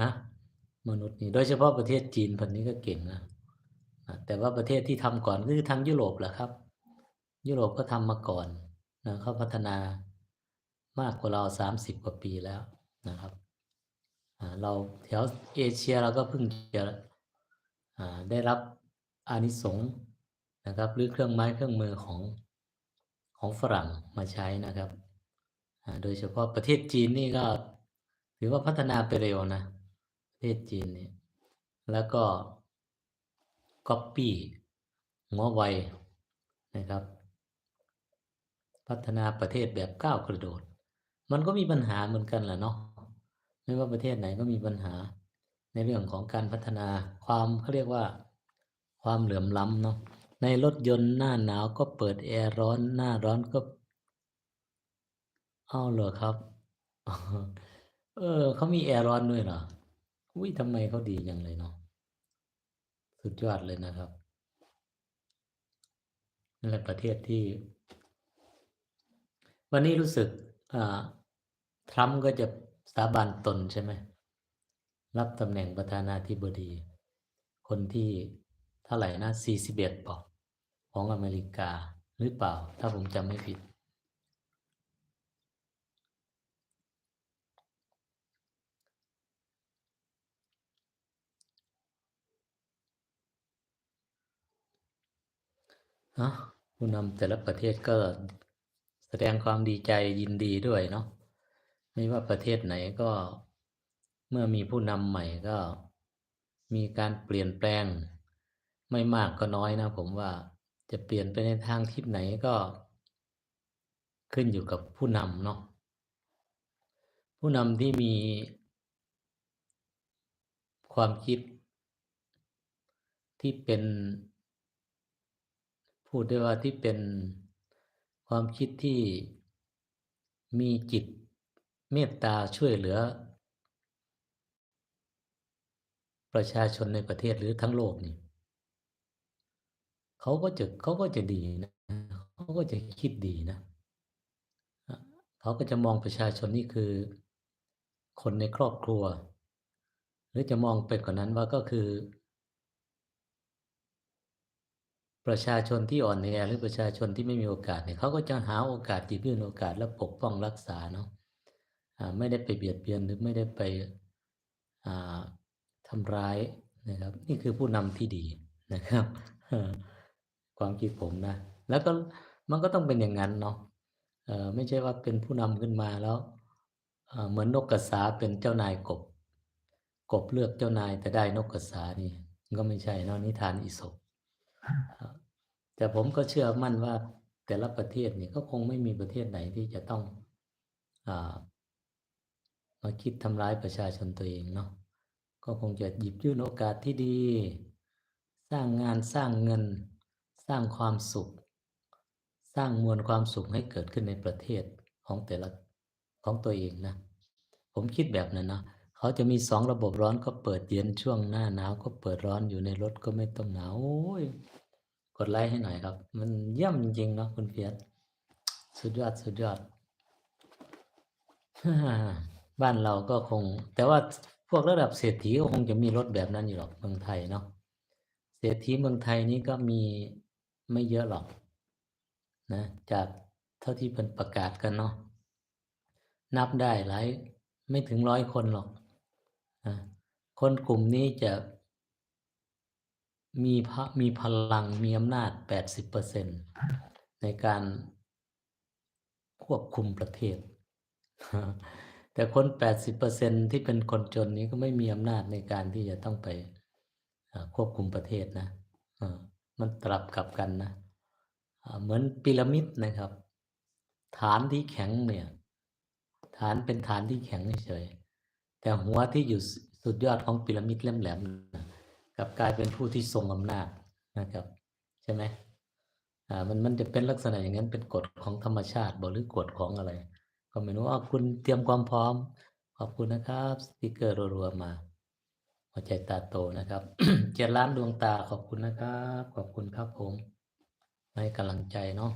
นะมนุษย์นี่โดยเฉพาะประเทศจีนพันนี้ก็เก่งนะแต่ว่าประเทศที่ทำก่อนก็คือทางยุโรปแหละครับ ยุโรปก็ทำมาก่อนนะเขาพัฒนามากกว่าเราสามสิบกว่าปีแล้วนะครับเราแถวเอเชียเราก็เพิ่งจะได้รับอานิสงส์นะครับ หรือเครื่องไม้เครื่องมือของของฝรั่งมาใช้นะครับ โดยเฉพาะประเทศจีนนี่ก็ถือว่าพัฒนาไปเร็วนะ ทศจีนนี่แล้วก็ก๊อปปี้หัวไวนะครับ พัฒนาประเทศแบบก้าวกระโดด มันก็มีปัญหาเหมือนกันแหละเนาะไม่ว่าประเทศไหนก็มีปัญหาในเรื่องของการพัฒนาความเขาเรียกว่า ความเหลื่อมล้ำเนาะในรถยนต์หน้าหนาวก็เปิดแอร์ร้อนหน้าร้อนก็อ้าวเหรอครับ เออเขามีแอร์ร้อนด้วยเหรอ อุ้ยทำไมเขาดีจังเลยเนาะสุดยอดเลยนะครับนั่นแหละประเทศที่ วันนี้รู้สึกทรัมป์ก็จะสาบานตนใช่ไหม รับตำแหน่งประธานาธิบดี คนที่เท่าไหร่นะ41ปล่าของอเมริกาหรือเปล่า ถ้าผมจำไม่ผิด เนาะ ผู้นำแต่ละประเทศก็แสดงความดีใจยินดีด้วยเนาะไม่ว่าประเทศไหนก็เมื่อมีผู้นำใหม่ก็มีการเปลี่ยนแปลง ไม่มากก็น้อยนะ ผมว่าจะเปลี่ยนไปในทางทิศไหนก็ ขึ้นอยู่กับผู้นำเนาะผู้นำที่มีความคิดที่เป็น พูดได้ว่าที่เป็นความคิดที่มีจิตเมตตาช่วยเหลือ ประชาชนในประเทศหรือทั้งโลกนี่เขาก็จะเขาก็จะดีนะเขาก็จะคิดดีนะเขาก็จะมองประชาชนนี่คือ คนในครอบครัว หรือจะมองไปกว่านั้นว่าก็คือ ประชาชนที่อ่อนแอหรือประชาชนที่ไม่มีโอกาสเนี่ยเขาก็จะหาโอกาสหยิบยื่นโอกาสและปกป้องรักษาเนาะไม่ได้ไปเบียดเบียนหรือไม่ได้ไปอ่าทำร้ายนะครับ นี่คือผู้นำที่ดีนะครับความคิดผมนะ แล้วก็มันก็ต้องเป็นอย่างนั้นเนาะไม่ใช่ว่าเป็นผู้นำขึ้นมาแล้วเหมือนนกกระสาเป็นเจ้านายกบ กบเลือกเจ้านายแต่ได้นกกระสานี่ก็ไม่ใช่นาะนิทานอีสปครับ แต่ผมก็เชื่อมั่นว่าแต่ละประเทศเนี่ยก็คงไม่มีประเทศไหนที่จะต้องอมาคิดทำร้ายประชาชนตัวเองเนาะก็คงจะหยิบยื่นโอกาสที่ดี สร้างงานสร้างเงิน สร้างความสุข สร้างมวลความสุขให้เกิดขึ้นในประเทศของแต่ละของตัวเองนะ ผมคิดแบบนั้นนะ เขาจะมีสองระบบร้อนก็เปิดเย็นช่วงหน้าหนาวก็เปิดร้อนอยู่ในรถก็ไม่ต้องหนาวโอ้ยกดไลค์ให้หน่อยครับ มันเยี่ยมจริงๆเนาะคุณเฟียสสุดยอดสุดยอดบ้านเราก็คง แต่ว่าพวกระดับเศรษฐีก็คงจะมีรถแบบนั้นอยู่หรอกเมืองไทยเนาะเศรษฐีเมืองไทยนี้ก็มีไม่เยอะหรอกนะจากเท่าที่เป็นประกาศกันเนาะนับได้หลายไม่ถึงร้อยคนหรอก นะคนกลุ่มนี้จะมีพระมีพลังมีอำนาจแปดสิบเปอร์เซ็นในการควบคุมประเทศ แต่คนแปดสิบเปอร์เซ็นที่เป็นคนจนนี้ก็ไม่มีอำนาจในการที่จะต้องไปควบคุมประเทศนะมันตรับกลับกันนะเหมือนพีระมิดนะครับ ฐานที่แข็งเนี่ย ฐานเป็นฐานที่แข็งเฉย แต่หัวที่อยู่สุดยอดของพีระมิดแหลมๆกับกลายเป็นผู้ที่ทรงอำนาจนะครับ ใช่ไหมอ่ามันมันจะเป็นลักษณะอย่างนั้นเป็นกฎของธรรมชาติบอกหรือกฎของอะไร ก็ไม่รู้ว่าคุณเตรียมความพร้อม ขอบคุณนะครับสติกเกอร์รัวๆมาหัวใจตาโตนะครับเจ็ดล้านดวงตาขอบคุณนะครับ ขอบคุณครับผมให้กำลังใจเนาะ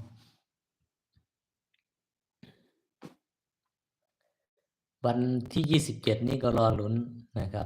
วันที่ยี่สิบเจ็ดนี้ก็รอลุ้นนะครับ